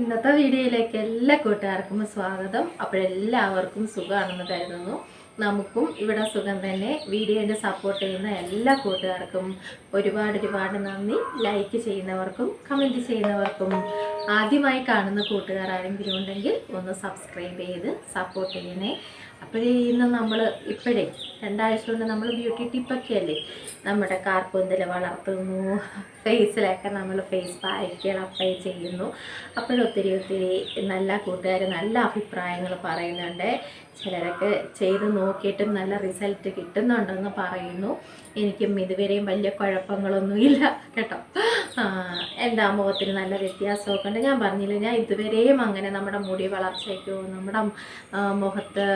ഇന്നത്തെ വീഡിയോയിലേക്ക് എല്ലാ കൂട്ടുകാർക്കും സ്വാഗതം. അപ്പോഴെല്ലാവർക്കും സുഖമാണെന്ന് കരുതുന്നു. നമുക്കും ഇവിടെ സുഖം തന്നെ. വീഡിയോന്റെ സപ്പോർട്ട് ചെയ്യുന്ന എല്ലാ കൂട്ടുകാർക്കും ഒരുപാട് ഒരുപാട് നന്ദി. ലൈക്ക് ചെയ്യുന്നവർക്കും കമന്റ് ചെയ്യുന്നവർക്കും ആദ്യമായി കാണുന്ന കൂട്ടുകാർ ആരെങ്കിലും ഉണ്ടെങ്കിൽ ഒന്ന് സബ്സ്ക്രൈബ് ചെയ്ത് സപ്പോർട്ട് ചെയ്യണേ. അപ്പോഴേ ഇന്ന് നമ്മൾ ഇപ്പോഴേ രണ്ടാഴ്ച കൊണ്ട് നമ്മൾ ബ്യൂട്ടി ടിപ്പൊക്കെ അല്ലേ? നമ്മുടെ കാർപ്പൊന്തൽ വളർത്തുന്നു. ഫേസിലൊക്കെ നമ്മൾ ഫേസ് പായ്ക്കുകൾ അപ്ലൈ ചെയ്യുന്നു. അപ്പോഴൊത്തിരി ഒത്തിരി നല്ല കൂട്ടുകാർ നല്ല അഭിപ്രായങ്ങൾ പറയുന്നുണ്ട്. ചിലരൊക്കെ ചെയ്ത് നോക്കിയിട്ടും നല്ല റിസൾട്ട് കിട്ടുന്നുണ്ടെന്ന് പറയുന്നു. എനിക്കും ഇതുവരെയും വലിയ കുഴപ്പങ്ങളൊന്നുമില്ല. കേട്ടോ. എന്താ മുഖത്തിന് നല്ല വ്യത്യാസമൊക്കെ ഉണ്ട് ഞാൻ പറഞ്ഞില്ല ഞാൻ ഇതുവരെയും അങ്ങനെ നമ്മുടെ മുടി വളർച്ചയ്ക്കോ നമ്മുടെ മുഖത്ത്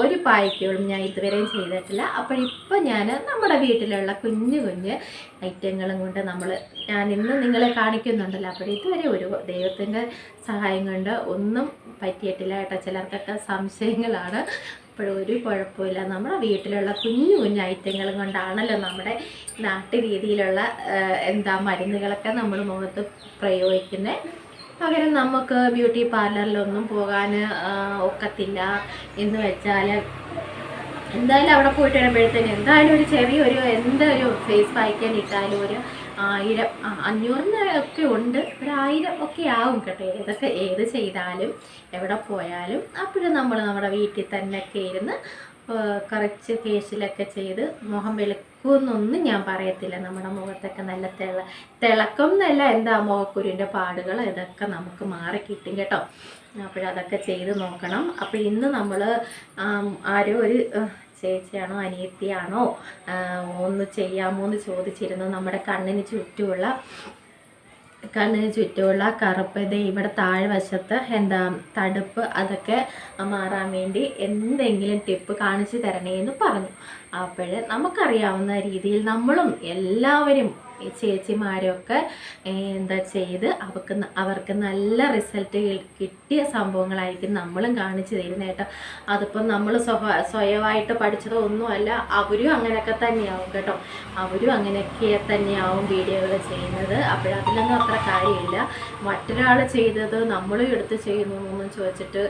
ഒരു പായ്ക്കോളും ഞാൻ ഇതുവരെയും ചെയ്തിട്ടില്ല. അപ്പോൾ ഇപ്പം ഞാൻ നമ്മുടെ വീട്ടിലുള്ള കുഞ്ഞു കുഞ്ഞ് ഐറ്റങ്ങളും കൊണ്ട് നമ്മൾ ഞാൻ ഇന്ന് നിങ്ങളെ കാണിക്കുന്നുണ്ടല്ലോ. അപ്പോൾ ഇതുവരെ ഒരു ദൈവത്തിന്റെ സഹായം കൊണ്ട് ഒന്നും പറ്റിയിട്ടില്ല കേട്ടോ. ചിലർക്കൊക്കെ സംശയങ്ങളാണ്. ഒരു കുഴപ്പമില്ല. നമ്മുടെ വീട്ടിലുള്ള കുഞ്ഞു കുഞ്ഞു ഐറ്റങ്ങളും കൊണ്ടാണല്ലോ നമ്മുടെ നാട്ടു രീതിയിലുള്ള എന്താ മരുന്നുകളൊക്കെ നമ്മൾ മുഖത്ത് പ്രയോഗിക്കുന്നത്. പകരം നമുക്ക് ബ്യൂട്ടി പാർലറിലൊന്നും പോകാൻ ഒക്കത്തില്ല. എന്ന് വെച്ചാൽ എന്തായാലും അവിടെ പോയിട്ട് വരുമ്പോഴത്തേന് എന്തായാലും ഒരു ചെറിയൊരു എന്തൊരു ഫേസ് പായ്ക്കാൻ ഇട്ടാലും ഒരു ആയിരം അഞ്ഞൂറിന് ഒക്കെ ഉണ്ട്. ഒരു ആയിരം ഒക്കെ ആവും കേട്ടോ. ഏതൊക്കെ ഏത് ചെയ്താലും എവിടെ പോയാലും. അപ്പോഴും നമ്മൾ നമ്മുടെ വീട്ടിൽ തന്നെ ഒക്കെ ഇരുന്ന് കുറച്ച് ഫേഷ്യലൊക്കെ ചെയ്ത് മുഖം വെളുക്കുമെന്നൊന്നും ഞാൻ പറയത്തില്ല. നമ്മുടെ മുഖത്തൊക്കെ നല്ല തിള തിളക്കം എന്നല്ല എന്താ മുഖക്കുരുവിന്റെ പാടുകൾ? ഇതൊക്കെ നമുക്ക് മാറി കിട്ടും കേട്ടോ. അപ്പോഴതൊക്കെ ചെയ്ത് നോക്കണം. അപ്പോൾ ഇന്ന് നമ്മൾ ആരോ ഒരു ചേച്ചിയാണോ അനിയത്തിയാണോ ഒന്ന് ചെയ്യാമോ എന്ന് ചോദിച്ചിരുന്നു. നമ്മുടെ കണ്ണിന് ചുറ്റുമുള്ള കണ്ണിന് ചുറ്റുമുള്ള കറുപ്പ് ഇത് ഇവിടെ താഴ്വശത്ത് എന്താ തടുപ്പ് അതൊക്കെ മാറാൻ വേണ്ടി എന്തെങ്കിലും ടിപ്പ് കാണിച്ചു തരണേ എന്ന് പറഞ്ഞു. അപ്പോൾ നമുക്കറിയാവുന്ന രീതിയിൽ നമ്മളും എല്ലാവരും ചേച്ചിമാരൊക്കെ എന്താ ചെയ്ത് അവർക്ക് അവർക്ക് നല്ല റിസൾട്ട് കിട്ടിയ സംഭവങ്ങളായിരിക്കും നമ്മളും കാണിച്ചു തരുന്നത് കേട്ടോ അതിപ്പം നമ്മൾ സ്വയമായിട്ട് പഠിച്ചതോ ഒന്നുമല്ല അവരും അങ്ങനെയൊക്കെ തന്നെയാവും കേട്ടോ. അവരും അങ്ങനെയൊക്കെ തന്നെയാവും വീഡിയോകൾ ചെയ്യുന്നത്. അപ്പോഴതിലൊന്നും അത്ര കാര്യമില്ല. മറ്റൊരാൾ ചെയ്തത് നമ്മളും എടുത്ത് ചെയ്യുന്നു എന്നൊന്നും ചോദിച്ചിട്ട്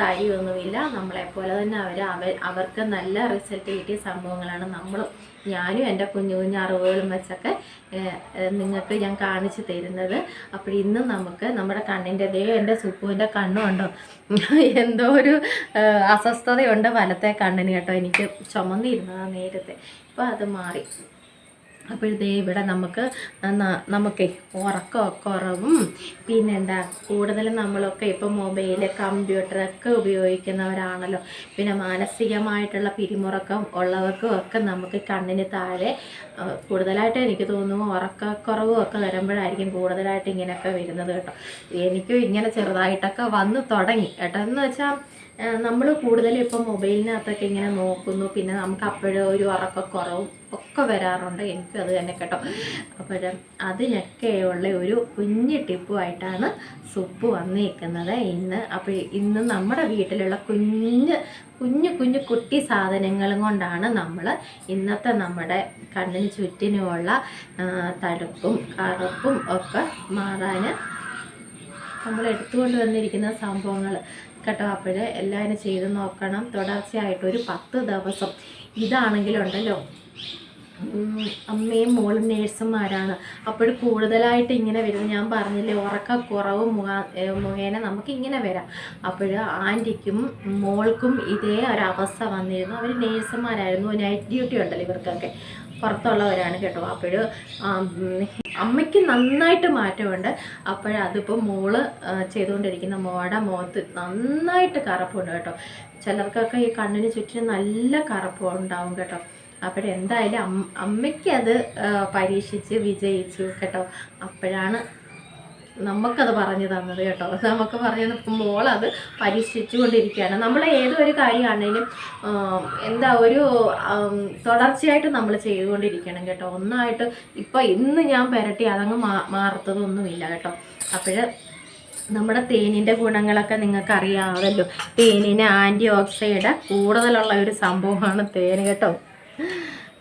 കാര്യമൊന്നുമില്ല. നമ്മളെപ്പോലെ തന്നെ അവർ അവർ അവർക്ക് നല്ല റിസൾട്ട് കിട്ടിയ സംഭവങ്ങളാണ് നമ്മളും. ഞാനും എന്റെ കുഞ്ഞു കുഞ്ഞു അറിവുകളും വെച്ചൊക്കെ നിങ്ങൾക്ക് ഞാൻ കാണിച്ചു തരുന്നത്. അപ്പോൾ ഇന്ന് നമുക്ക് നമ്മുടെ കണ്ണിന്റെ ദേ എന്റെ സുപ്പുവിന്റെ കണ്ണുണ്ടോ എന്തോ ഒരു അസ്വസ്ഥതയുണ്ട് വലത്തെ കണ്ണിന് കേട്ടോ. എനിക്ക് ചുമന്നിരുന്നതാണ് നേരത്തെ. ഇപ്പോൾ അത് മാറി. അപ്പോഴത്തേ ഇവിടെ നമുക്ക് നമുക്ക് ഉറക്കക്കുറവും പിന്നെന്താ കൂടുതലും നമ്മളൊക്കെ ഇപ്പം മൊബൈൽ കമ്പ്യൂട്ടറൊക്കെ ഉപയോഗിക്കുന്നവരാണല്ലോ. പിന്നെ മാനസികമായിട്ടുള്ള പിരിമുറക്കം ഉള്ളവർക്കും ഒക്കെ നമുക്ക് കണ്ണിന് താഴെ കൂടുതലായിട്ട് എനിക്ക് തോന്നുന്നു ഉറക്കക്കുറവും ഒക്കെ വരുമ്പോഴായിരിക്കും കൂടുതലായിട്ട് ഇങ്ങനെയൊക്കെ വരുന്നത് കേട്ടോ. എനിക്കും ഇങ്ങനെ ചെറുതായിട്ടൊക്കെ വന്ന് തുടങ്ങി. കേട്ടോ എന്ന് വെച്ചാൽ നമ്മൾ കൂടുതലും ഇപ്പം മൊബൈലിനകത്തൊക്കെ ഇങ്ങനെ നോക്കുന്നു. പിന്നെ നമുക്ക് അപ്പോഴും ഒരു ഉറക്കക്കുറവും ഒക്കെ വരാറുണ്ട്. എനിക്കും അത് തന്നെ കേട്ടോ. അപ്പോൾ അതിനൊക്കെയുള്ള ഒരു കുഞ്ഞ് ടിപ്പുമായിട്ടാണ് സുപ്പ് വന്നിരിക്കുന്നത് ഇന്ന്. അപ്പോൾ ഇന്ന് നമ്മുടെ വീട്ടിലുള്ള കുഞ്ഞ് കുഞ്ഞു കുഞ്ഞു കുട്ടി സാധനങ്ങളും കൊണ്ടാണ് നമ്മൾ ഇന്നത്തെ നമ്മുടെ കണ്ണിന് ചുറ്റിനുമുള്ള തടുപ്പും കറുപ്പും ഒക്കെ മാറാൻ നമ്മൾ എടുത്തുകൊണ്ട് വന്നിരിക്കുന്ന സംഭവങ്ങൾ കേട്ടോ അപ്പോൾ എല്ലാവരും ചെയ്ത് നോക്കണം. തുടർച്ചയായിട്ട് ഒരു പത്ത് ദിവസം ഇതാണെങ്കിലുണ്ടല്ലോ. അമ്മയും മോളും നേഴ്സുമാരാണ്. അപ്പോൾ കൂടുതലായിട്ട് ഇങ്ങനെ വരുന്നത്. ഞാൻ പറഞ്ഞില്ലേ ഉറക്കക്കുറവ് മുഖാ മുഖേന നമുക്കിങ്ങനെ വരാം. അപ്പോൾ ആന്റിക്കും മോൾക്കും ഇതേ ഒരവസ്ഥ വന്നിരുന്നു. അവർ നേഴ്സുമാരായിരുന്നു. നൈറ്റ് ഡ്യൂട്ടി ഉണ്ടല്ലോ ഇവർക്കൊക്കെ. പുറത്തുള്ളവരാണ് കേട്ടോ. അപ്പോഴ് അമ്മയ്ക്ക് നന്നായിട്ട് മാറ്റമുണ്ട്. അപ്പോഴതിപ്പോൾ മോൾ ചെയ്തുകൊണ്ടിരിക്കുന്ന മോടെ മുഖത്ത് നന്നായിട്ട് കറുപ്പുണ്ട് കേട്ടോ. ചിലർക്കൊക്കെ ഈ കണ്ണിന് ചുറ്റിനും നല്ല കറുപ്പ് ഉണ്ടാവും കേട്ടോ. അപ്പോഴെന്തായാലും അമ്മ അമ്മയ്ക്ക് അത് ആ, പരീക്ഷിച്ച് വിജയിച്ചു കേട്ടോ. അപ്പോഴാണ് നമുക്കത് പറഞ്ഞു തന്നത് കേട്ടോ. നമുക്ക് പറഞ്ഞു തന്നപ്പോൾ മോളത് പരീക്ഷിച്ചു കൊണ്ടിരിക്കുകയാണ് നമ്മൾ ഏതൊരു കാര്യമാണെങ്കിലും എന്താ ഒരു തുടർച്ചയായിട്ട് നമ്മൾ ചെയ്തുകൊണ്ടിരിക്കണം കേട്ടോ. ഒന്നായിട്ട് ഇപ്പം ഇന്ന് ഞാൻ പുരട്ടി അതങ്ങ് മാറത്തതൊന്നുമില്ല കേട്ടോ. അപ്പോൾ നമ്മുടെ തേനിന്റെ ഗുണങ്ങളൊക്കെ നിങ്ങൾക്ക് അറിയാമല്ലോ തേനിന് ആന്റി ഓക്സൈഡ് കൂടുതലുള്ള ഒരു സംഭവമാണ് തേൻ കേട്ടോ.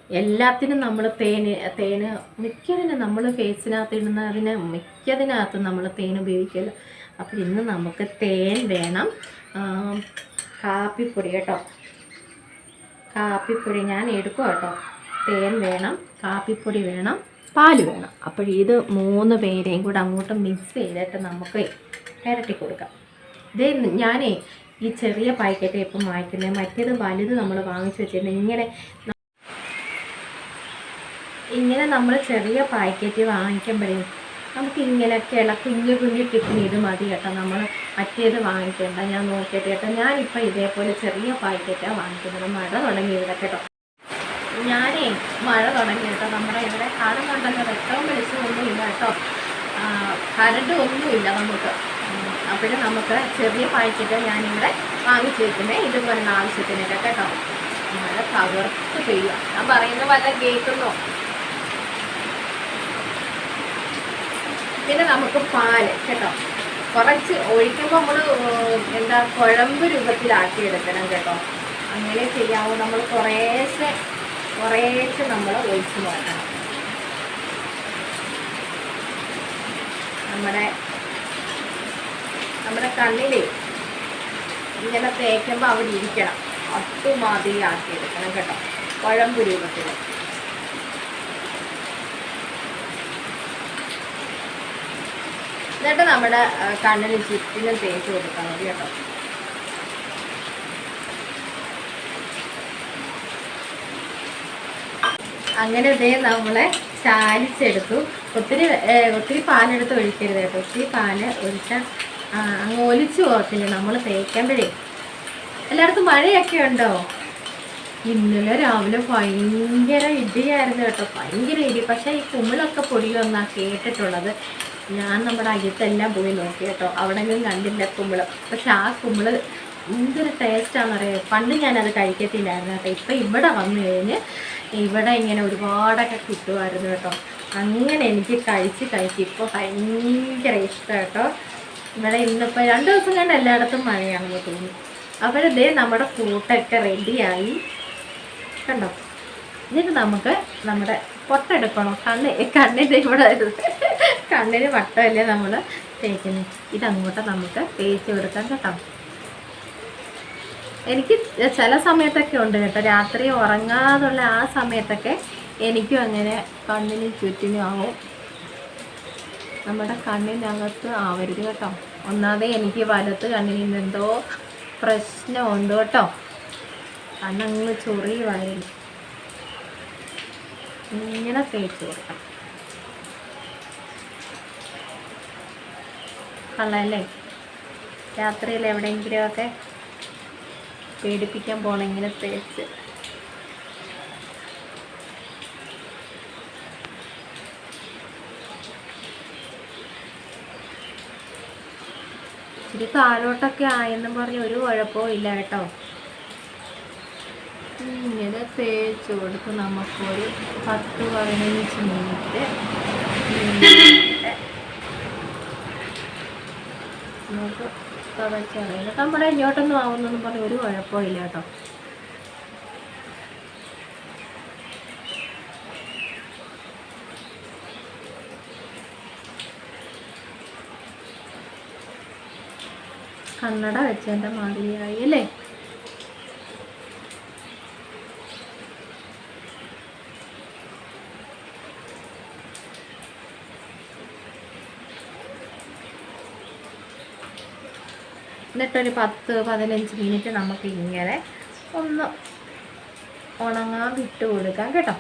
എല്ലാത്തിനും നമ്മൾ തേന് തേന് മിക്കതിനും നമ്മൾ ഫേസിനകത്ത് ഇടുന്നതിന് മിക്കതിനകത്തും നമ്മൾ തേൻ ഉപയോഗിക്കില്ല അപ്പോൾ ഇന്ന് നമുക്ക് തേൻ വേണം. കാപ്പിപ്പൊടി കേട്ടോ. കാപ്പിപ്പൊടി ഞാൻ എടുക്കും കേട്ടോ. തേൻ വേണം കാപ്പിപ്പൊടി വേണം പാൽ വേണം. അപ്പോൾ ഇത് മൂന്ന് പേരെയും കൂടെ അങ്ങോട്ട് മിക്സ് ചെയ്തിട്ട് നമുക്ക് ഇരട്ടി കൊടുക്കാം. ഇതേ ഞാനേ ഈ ചെറിയ പാക്കറ്റ് ഇപ്പം വാങ്ങിക്കുന്നത് മറ്റേത് വലുത് നമ്മൾ വാങ്ങിച്ചു വെച്ചിരുന്നത് ഇങ്ങനെ ഇങ്ങനെ നമ്മൾ ചെറിയ പാക്കറ്റ് വാങ്ങിക്കുമ്പോഴേ നമുക്ക് ഇങ്ങനെ കിള കുഞ്ഞു കുഞ്ഞു കിട്ടുന്ന ഇത് മതി കേട്ടോ. നമ്മൾ മറ്റേത് വാങ്ങിക്കേണ്ട. ഞാൻ നോക്കിയിട്ട് കേട്ടോ. ഞാനിപ്പോൾ ഇതേപോലെ ചെറിയ പാക്കറ്റാണ് വാങ്ങിക്കുന്നത്. മഴ തുടങ്ങി ഇവിടെ കേട്ടോ. ഞാനേ മഴ തുടങ്ങി കേട്ടോ. നമ്മുടെ ഇവിടെ കാണുന്നുണ്ടല്ലോ വെട്ടവും വെളിച്ചമൊന്നും ഇല്ല കേട്ടോ. കരണ്ട് ഒന്നുമില്ല നമുക്ക്. അപ്പോഴും നമുക്ക് ചെറിയ പാക്കറ്റ് ഞാനിവിടെ വാങ്ങിച്ചു വെക്കുന്നത് ഇതുപോലെ ആവശ്യത്തിനൊക്കെ കേട്ടോ. മഴ തകർത്ത് പെയ്യുക ഞാൻ പറയുന്ന വല്ല കേൾക്കുന്നോ? പിന്നെ നമുക്ക് പാൽ കേട്ടോ? കുറച്ച് ഒഴിക്കുമ്പോൾ നമ്മൾ എന്താ കുഴമ്പ് രൂപത്തിലാക്കി എടുക്കണം കേട്ടോ? അങ്ങനെ ചെയ്യാവുമ്പോൾ നമ്മൾ കുറേശ്ശെ കുറേശ്ശെ നമ്മൾ ഒഴിച്ച് നോക്കണം. നമ്മുടെ നമ്മുടെ കണ്ണിൽ ഇങ്ങനെ തേക്കുമ്പോൾ അവിടെ ഇരിക്കണം. അത്തുമാതിരി ആക്കി എടുക്കണം കേട്ടോ? കുഴമ്പ് രൂപത്തിൽ എന്നിട്ട് നമ്മുടെ കണ്ണിന് ചുറ്റിനും തേച്ച് കൊടുക്കാൻ മതി കേട്ടോ. അങ്ങനെ ഇതേ നമ്മളെ ചാലിച്ചെടുത്തു. ഒത്തിരി ഒത്തിരി പാലെടുത്ത് ഒഴിക്കരുത് കേട്ടോ. ഒത്തിരി പാൽ ഒഴിച്ചാൽ അങ്ങ് ഒലിച്ചു പോകത്തില്ല. നമ്മൾ തേക്കുമ്പോഴേ. എല്ലായിടത്തും മഴയൊക്കെ ഉണ്ടോ? ഇന്നലെ രാവിലെ ഭയങ്കര ഇടിയായിരുന്നു കേട്ടോ. ഭയങ്കര ഇടി. പക്ഷേ ഈ കുമ്മിളൊക്കെ പൊടിയൊന്നാണ് കേട്ടിട്ടുള്ളത്. ഞാൻ നമ്മുടെ അയ്യത്തെല്ലാം പോയി നോക്കി കേട്ടോ. അവിടെങ്കിലും കണ്ടില്ല കുമ്പിൾ. പക്ഷെ ആ കുമ്പിൾ എന്തൊരു ടേസ്റ്റാണെന്നറിയോ പണ്ട് ഞാനത് കഴിക്കത്തില്ലായിരുന്നു കേട്ടോ. ഇപ്പം ഇവിടെ വന്നു കഴിഞ്ഞ് ഇവിടെ ഇങ്ങനെ ഒരുപാടൊക്കെ കിട്ടുമായിരുന്നു കേട്ടോ. അങ്ങനെ എനിക്ക് കഴിച്ച് കഴിച്ച് ഇപ്പോൾ ഭയങ്കര ഇഷ്ടം കേട്ടോ. ഇവിടെ ഇന്നിപ്പോൾ രണ്ട് ദിവസം കണ്ട് എല്ലായിടത്തും മഴയാണെന്ന് തോന്നി അപ്പോഴതേ നമ്മുടെ ഫ്രൂട്ടൊക്കെ റെഡിയായി കണ്ടോ? എന്നിട്ട് നമുക്ക് നമ്മുടെ പൊട്ടെടുക്കണം? കണ്ണ് കണ്ണിന്റെ ഇവിടെ കണ്ണിന് വട്ടമല്ലേ നമ്മൾ തേക്കുന്നത് ഇതങ്ങോട്ട് നമുക്ക് തേച്ച് കൊടുക്കാം കേട്ടോ. എനിക്ക് ചില സമയത്തൊക്കെ ഉണ്ട് കേട്ടോ. രാത്രി ഉറങ്ങാതുള്ള ആ സമയത്തൊക്കെ എനിക്കും അങ്ങനെ കണ്ണിന് ചുറ്റിനും ആവും. നമ്മുടെ കണ്ണിനകത്ത് ആവരുത് കേട്ടോ. ഒന്നാമതേ എനിക്ക് വലത്ത് കണ്ണിന് എന്തോ പ്രശ്നമുണ്ട് കേട്ടോ. കണ്ണങ്ങ് ചൊറിയുമായിരുന്നു ഇങ്ങനെ തേച്ച് കൊടുക്കാം. കള്ളല്ലേ രാത്രിയിൽ എവിടെയെങ്കിലുമൊക്കെ പേടിപ്പിക്കാൻ പോകണമെങ്കിൽ തേച്ച് ഇച്ചിരി താഴോട്ടൊക്കെ ആയെന്നും പറഞ്ഞ് ഒരു കുഴപ്പവും ഇല്ല കേട്ടോ. ഇങ്ങനെ തേച്ച് കൊടുത്ത് നമുക്കൊരു പത്ത് പതിനഞ്ച് മിനിറ്റ്. നമുക്ക് തുടച്ചറിയില്ല നമ്മുടെ ഇങ്ങോട്ടൊന്നും ആവുന്നൊന്നും പറഞ്ഞ ഒരു കുഴപ്പമില്ല കേട്ടോ. കണ്ണട വെച്ചതിന്റെ മാതിരിയായി അല്ലേ? എന്നിട്ടൊരു പത്ത് പതിനഞ്ച് മിനിറ്റ് നമുക്ക് ഇങ്ങനെ ഒന്ന് ഉണങ്ങാൻ വിട്ട് കൊടുക്കാം കേട്ടോ.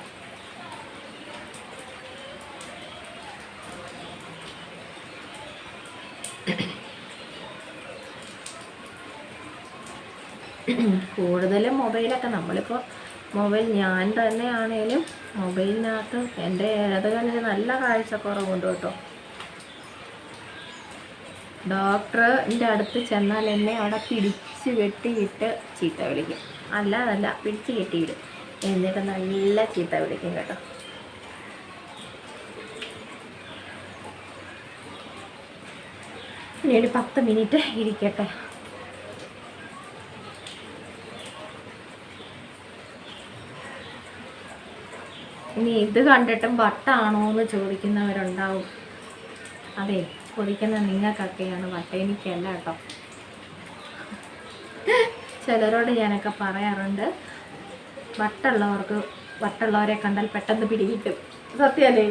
കൂടുതലും മൊബൈലൊക്കെ നമ്മളിപ്പോൾ മൊബൈൽ ഞാൻ തന്നെയാണേലും മൊബൈലിനകത്ത് എന്റെ ഇടത് കണ്ണിന് നല്ല കാഴ്ചക്കുറവുണ്ട് കേട്ടോ. ഡോക്ടറിന്റെ അടുത്ത് ചെന്നാൽ എന്നെ അവിടെ പിടിച്ച് കെട്ടിയിട്ട് ചീത്ത വിളിക്കും. അല്ലാതല്ല പിടിച്ച് കെട്ടിയിടും. എന്നിട്ട് നല്ല ചീത്ത വിളിക്കും കേട്ടോ. ഇനി ഒരു പത്ത് മിനിറ്റ് ഇരിക്കട്ടെ. ഇനി ഇത് കണ്ടിട്ടും വട്ടാണോ എന്ന് ചോദിക്കുന്നവരുണ്ടാവും. അതെ. ചോദിക്കുന്ന നിങ്ങൾക്കൊക്കെയാണ് വട്ടേനിക്കല്ല കേട്ടോ. ചിലരോട് ഞാനൊക്കെ പറയാറുണ്ട് വട്ടുള്ളവർക്ക് വട്ടുള്ളവരെ കണ്ടാൽ പെട്ടെന്ന് പിടികിട്ടും. സത്യമല്ലേ?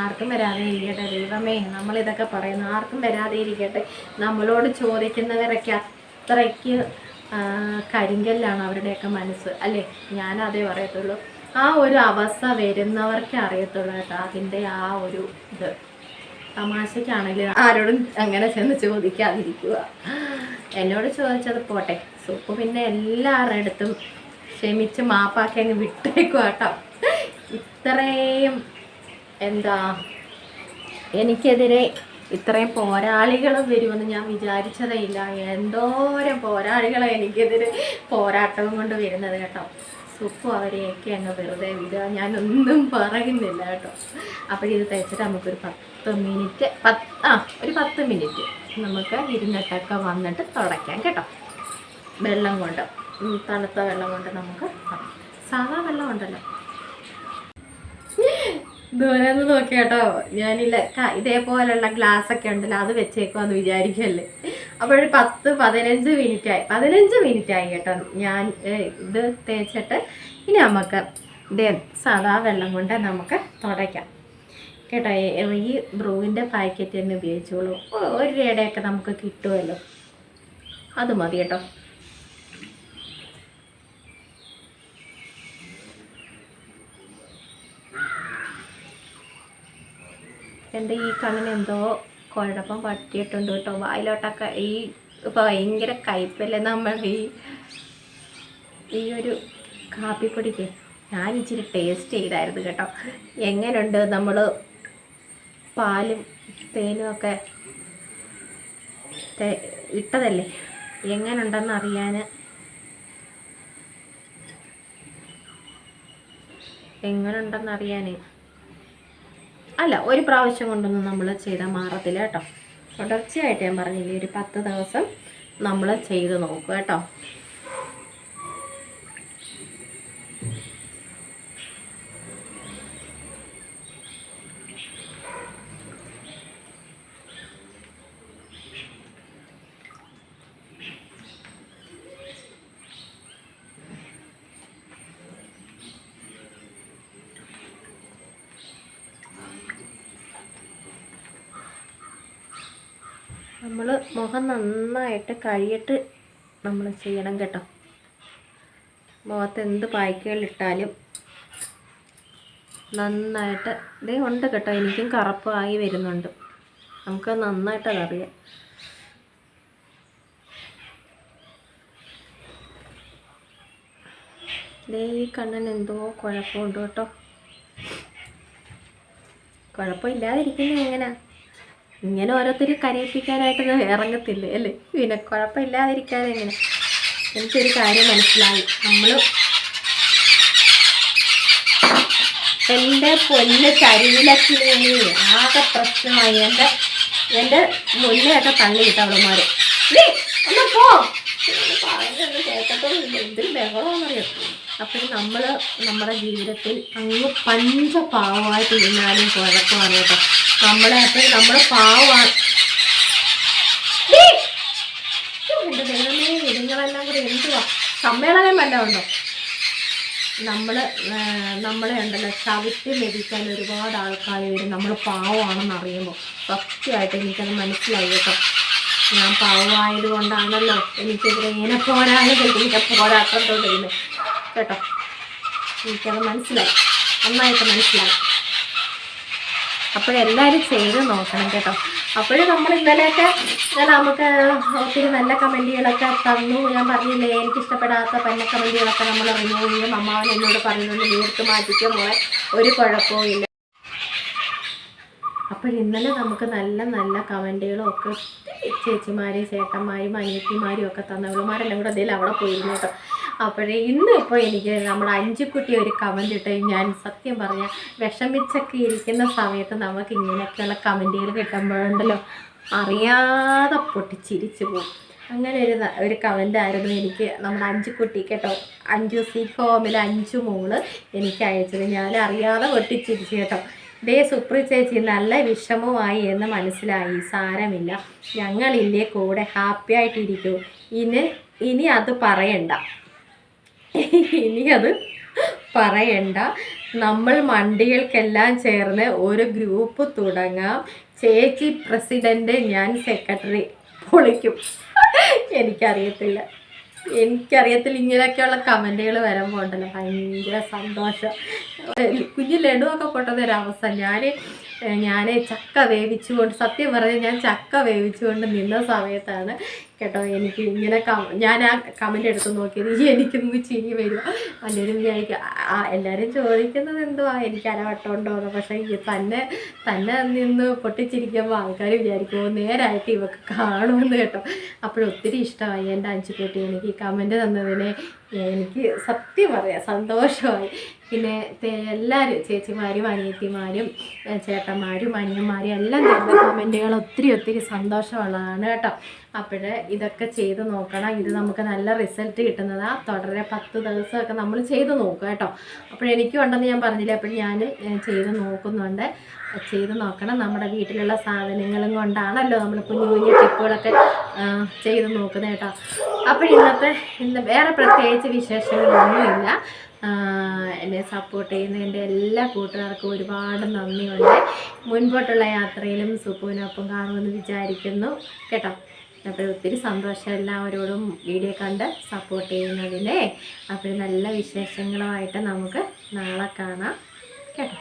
ആർക്കും വരാതെ ഇരിക്കട്ടെ ദൈവമേ നമ്മളിതൊക്കെ പറയുന്നു. ആർക്കും വരാതെ ഇരിക്കട്ടെ. നമ്മളോട് ചോദിക്കുന്നവരൊക്കെ അത്രയ്ക്ക് കരിങ്കല്ലാണ് അവരുടെയൊക്കെ മനസ്സ്. അല്ലേ? ഞാനതേ പറയത്തുള്ളൂ. ആ ഒരു അവസ്ഥ വരുന്നവർക്ക് അറിയത്തുള്ളൂ കേട്ടോ അതിന്റെ ആ ഒരു ഇത്. തമാശക്കാണെങ്കിൽ ആരോടും അങ്ങനെ ചെന്ന് ചോദിക്കാതിരിക്കുക. എന്നോട് ചോദിച്ചത് പോട്ടെ സൂപ്പ് പിന്നെ എല്ലാവരുടെ അടുത്തും ക്ഷമിച്ച് മാപ്പാക്കി അങ്ങ് വിട്ടേക്കും കേട്ടോ. ഇത്രയും എന്താ എനിക്കെതിരെ ഇത്രയും പോരാളികൾ വരുമെന്ന് ഞാൻ വിചാരിച്ചതേ ഇല്ല. എന്തോരം പോരാളികളെ എനിക്കെതിരെ പോരാട്ടവും കൊണ്ട് വരുന്നത് കേട്ടോ. സുപ്പും അവരെയൊക്കെ അങ്ങ് വെറുതെ വിടുക. ഞാനൊന്നും പറയുന്നില്ല കേട്ടോ. അപ്പോഴിത് തയ്ച്ചിട്ട് നമുക്കൊരു പത്ത് മിനിറ്റ് പത്ത് ആ ഒരു പത്ത് മിനിറ്റ് നമുക്ക് ഇരുന്നിട്ടൊക്കെ വന്നിട്ട് തുടയ്ക്കാം കേട്ടോ. വെള്ളം കൊണ്ട് തണുത്ത വെള്ളം കൊണ്ട് നമുക്ക്. സാധാ വെള്ളം ഉണ്ടല്ലോ. ദൂരെന്ന് നോക്കിയാട്ടോ. ഞാനില്ല ഇതേപോലെയുള്ള ഗ്ലാസ് ഒക്കെ ഉണ്ടല്ലോ അത് വെച്ചേക്കുമെന്ന് വിചാരിക്കല്ലേ? അപ്പോഴൊരു പത്ത് പതിനഞ്ച് മിനിറ്റ് ആയി. പതിനഞ്ച് മിനിറ്റ് ആയി കേട്ടോ ഞാൻ ഇത് തേച്ചിട്ട്. ഇനി നമുക്ക് ഇതേ സാധാ വെള്ളം കൊണ്ട് നമുക്ക് തുടയ്ക്കാം. കേട്ടോ ഈ ബ്രൂവിന്റെ പാക്കറ്റ് തന്നെ ഉപയോഗിച്ചോളൂ. ഒരു രൂപയുടെയൊക്കെ നമുക്ക് കിട്ടുമല്ലോ. അത് മതി കേട്ടോ. എന്റെ ഈ കണ്ണിന് എന്തോ കുഴപ്പം പറ്റിയിട്ടുണ്ട് കേട്ടോ. വായിലോട്ടൊക്കെ ഈ ഭയങ്കര കയ്പല്ലേ നമ്മൾ ഈ ഈ ഒരു കാപ്പിപ്പൊടിക്ക്. ഞാൻ ഇച്ചിരി ടേസ്റ്റ് ചെയ്തായിരുന്നു കേട്ടോ. എങ്ങനെയുണ്ട് നമ്മൾ പാലും തേനും ഒക്കെ ഇട്ടതല്ലേ? എങ്ങനെയുണ്ടെന്ന് അറിയാൻ എങ്ങനെയുണ്ടെന്ന് അറിയാൻ അല്ല ഒരു പ്രാവശ്യം കൊണ്ടൊന്നും നമ്മൾ ചെയ്താൽ മാറത്തില്ല കേട്ടോ. തുടർച്ചയായിട്ട് ഞാൻ പറഞ്ഞില്ലേ ഒരു പത്ത് ദിവസം നമ്മൾ ചെയ്ത് നോക്കുക കേട്ടോ. നമ്മൾ മുഖം നന്നായിട്ട് കഴിയിട്ട് നമ്മൾ ചെയ്യണം കേട്ടോ. മുഖത്ത് എന്ത് പായ്ക്കുകളിട്ടാലും നന്നായിട്ട് ഇതേ ഉണ്ട് കേട്ടോ. എനിക്കും കറുപ്പായി വരുന്നുണ്ട്. നമുക്ക് നന്നായിട്ട് അതറിയാം. ദേ ഈ കണ്ണിന് എന്തോ കുഴപ്പമുണ്ട് കേട്ടോ. കുഴപ്പമില്ലാതിരിക്കുന്നത് എങ്ങനെയാ ഇങ്ങനെ ഓരോരുത്തർ കരയിപ്പിക്കാനായിട്ടൊന്നും ഇറങ്ങത്തില്ലേ അല്ലേ? പിന്നെ കുഴപ്പമില്ലാതിരിക്കാതെ ഇങ്ങനെ. എനിക്കൊരു കാര്യം മനസ്സിലായി. നമ്മൾ എന്റെ പൊന്ന് ശരീരത്തിന് ആകെ പ്രശ്നമായി. എന്റെ എന്റെ മുല്ലയൊക്കെ തള്ളിയിട്ട് അവളുമാർ ഒന്ന് എന്തൊരു ബഹളമാണെന്നറിയാം? അപ്പോൾ നമ്മൾ നമ്മുടെ ജീവിതത്തിൽ അങ്ങ് പഞ്ചപാവമായിട്ട് ഇരുന്നാലും കുഴപ്പമാണ് കേട്ടോ. നമ്മളെ അപ്പം! എന്റെ ദൈവമേ ഇതുങ്ങളെല്ലാം കൂടി എന്തുവാ? സമ്മേളനം വല്ലതും ഉണ്ടോ? നമ്മൾ നമ്മളെ ഉണ്ടല്ലോ ചവിട്ടി മെതിക്കാൻ ഒരുപാട് ആൾക്കാർ വരും നമ്മൾ പാവമാണെന്ന് അറിയുമ്പോൾ സത്യമായിട്ട് എനിക്കത് മനസ്സിലായി കേട്ടോ. ഞാൻ പാവമായത് കൊണ്ടാണല്ലോ എനിക്കെതിരെ ഇങ്ങനെ പോരാളികൾ എനിക്ക് പോരാട്ടത്തോണ്ടിരുന്നത് കേട്ടോ? എനിക്കത് മനസ്സിലായി. നന്നായിട്ട് മനസ്സിലായി. അപ്പോഴെല്ലാവരും ചെയ്ത് നോക്കണം കേട്ടോ. അപ്പോഴും നമ്മൾ ഇന്നലെയൊക്കെ നമുക്ക് ഒത്തിരി നല്ല കമന്റുകളൊക്കെ തന്നു. ഞാൻ പറഞ്ഞില്ലേ എനിക്ക് ഇഷ്ടപ്പെടാത്ത പന്ന കമന്റുകളൊക്കെ നമ്മൾ റിമൂവ് ചെയ്യും. അമ്മാവൻ എന്നോട് പറയുന്നുണ്ട് നേരിട്ട് മാറ്റിക്കോ മോളെ. ഒരു കുഴപ്പവും ഇല്ല അപ്പോൾ ഇന്നലെ നമുക്ക് നല്ല നല്ല കമന്റുകളും ഒക്കെ ചേച്ചിമാരും ചേട്ടന്മാരും അനിയത്തിമാരും ഒക്കെ തന്നവളുമാരെല്ലാം കൂടെ അതിൽ അവിടെ പോയിരുന്നു കേട്ടോ. അപ്പോഴേ ഇന്ന് ഇപ്പോൾ എനിക്ക് നമ്മുടെ അഞ്ചുക്കുട്ടി ഒരു കമന്റ് ഇട്ട് ഞാൻ സത്യം പറഞ്ഞാൽ വിഷമിച്ചൊക്കെ ഇരിക്കുന്ന സമയത്ത് നമുക്ക് ഇങ്ങനെയൊക്കെയുള്ള കമന്റുകൾ കിട്ടുമ്പോഴുണ്ടല്ലോ. അറിയാതെ പൊട്ടിച്ചിരിച്ചു പോകും. അങ്ങനെ ഒരു ഒരു കമന്റ് ആയിരുന്നു എനിക്ക് നമ്മുടെ അഞ്ചുക്കുട്ടി കേട്ടോ. അഞ്ചു സി ഹോമിൽ അഞ്ചു മോൾ എനിക്ക് അയച്ചത്. ഞാൻ അറിയാതെ പൊട്ടിച്ചിരിച്ചു കേട്ടോ. ഡേ സുപ്രി ചേച്ചി നല്ല വിഷമമായി എന്ന് മനസ്സിലായി. സാരമില്ല. ഞങ്ങളില്ലേ കൂടെ ഹാപ്പി ആയിട്ടിരിക്കൂ. ഇനി ഇനി അത് പറയണ്ട. ഇനി അത് പറയണ്ട. നമ്മൾ മണ്ടികൾക്കെല്ലാം ചേർന്ന് ഒരു ഗ്രൂപ്പ് തുടങ്ങാം. ചേച്ചി പ്രസിഡന്റ് ഞാൻ സെക്രട്ടറി. പൊളിക്കും. എനിക്കറിയത്തില്ല. എനിക്കറിയത്തില്ല ഇങ്ങനെയൊക്കെയുള്ള കമന്റുകൾ വരുമ്പോൾ ഉണ്ടല്ലോ ഭയങ്കര സന്തോഷം. കുഞ്ഞു ലഡുവൊക്കെ പൊട്ടുന്നൊരവസ്ഥ. ഞാൻ ഞാൻ ചക്ക വേവിച്ചുകൊണ്ട് സത്യം പറഞ്ഞ് ഞാൻ ചക്ക വേവിച്ചുകൊണ്ട് നിന്ന സമയത്താണ് കേട്ടോ എനിക്ക് ഇങ്ങനെ ഞാൻ ആ കമന്റ് എടുത്ത് നോക്കിയത് ഈ എനിക്കൊന്ന് ചിരി വരും പലരും വിചാരിക്കും എല്ലാവരും ചോദിക്കുന്നത് എന്തുവാ? എനിക്ക് അരവട്ടം ഉണ്ടോ എന്ന്. പക്ഷേ ഈ തന്നെ തന്നെ നിന്ന് പൊട്ടിച്ചിരിക്കുമ്പോൾ ആൾക്കാർ വിചാരിക്കുമോ നേരായിട്ട് ഇവക്ക് കാണുമെന്ന് കേട്ടോ. അപ്പോഴൊത്തിരി ഇഷ്ടമായി എന്റെ അഞ്ചു കുട്ടി എനിക്ക് ഈ കമന്റ് തന്നതിനെ. എനിക്ക് സത്യം പറയാം സന്തോഷമായി. പിന്നെ എല്ലാവരും ചേച്ചിമാരും അനിയത്തിമാരും ചേട്ടന്മാരും അനിയന്മാരും എല്ലാം തരുന്ന കമന്റുകൾ ഒത്തിരി ഒത്തിരി സന്തോഷമുള്ളതാണ് കേട്ടോ. അപ്പോഴേ ഇതൊക്കെ ചെയ്ത് നോക്കണം. ഇത് നമുക്ക് നല്ല റിസൾട്ട് കിട്ടുന്നതാണ് തുടരെ പത്ത് ദിവസമൊക്കെ നമ്മൾ ചെയ്ത് നോക്കുക കേട്ടോ. അപ്പോഴെനിക്കും ഉണ്ടെന്ന് ഞാൻ പറഞ്ഞില്ല? അപ്പോൾ ഞാൻ ചെയ്ത് നോക്കുന്നുണ്ട്. ചെയ്ത് നോക്കണം. നമ്മുടെ വീട്ടിലുള്ള സാധനങ്ങളും കൊണ്ടാണല്ലോ നമ്മൾ കുഞ്ഞു കുഞ്ഞു ടിപ്പുകളൊക്കെ ചെയ്ത് നോക്കുന്നത് കേട്ടോ. അപ്പോൾ ഇന്നത്തെ ഇന്ന് വേറെ പ്രത്യേകിച്ച് വിശേഷങ്ങളൊന്നുമില്ല. എന്നെ സപ്പോർട്ട് ചെയ്യുന്ന എന്റെ എല്ലാ കൂട്ടുകാർക്കും ഒരുപാട് നന്ദിയുണ്ട്. മുൻപോട്ടുള്ള യാത്രയിലും സുപ്പുവിനൊപ്പം കാണുമെന്ന് വിചാരിക്കുന്നു. കേട്ടോ? അപ്പോൾ ഒത്തിരി സന്തോഷം എല്ലാവരോടും വീഡിയോ കണ്ട് സപ്പോർട്ട് ചെയ്യുന്നതിനെ. അപ്പോൾ നല്ല വിശേഷങ്ങളുമായിട്ട് നമുക്ക് നാളെ കാണാം. കേട്ടോ?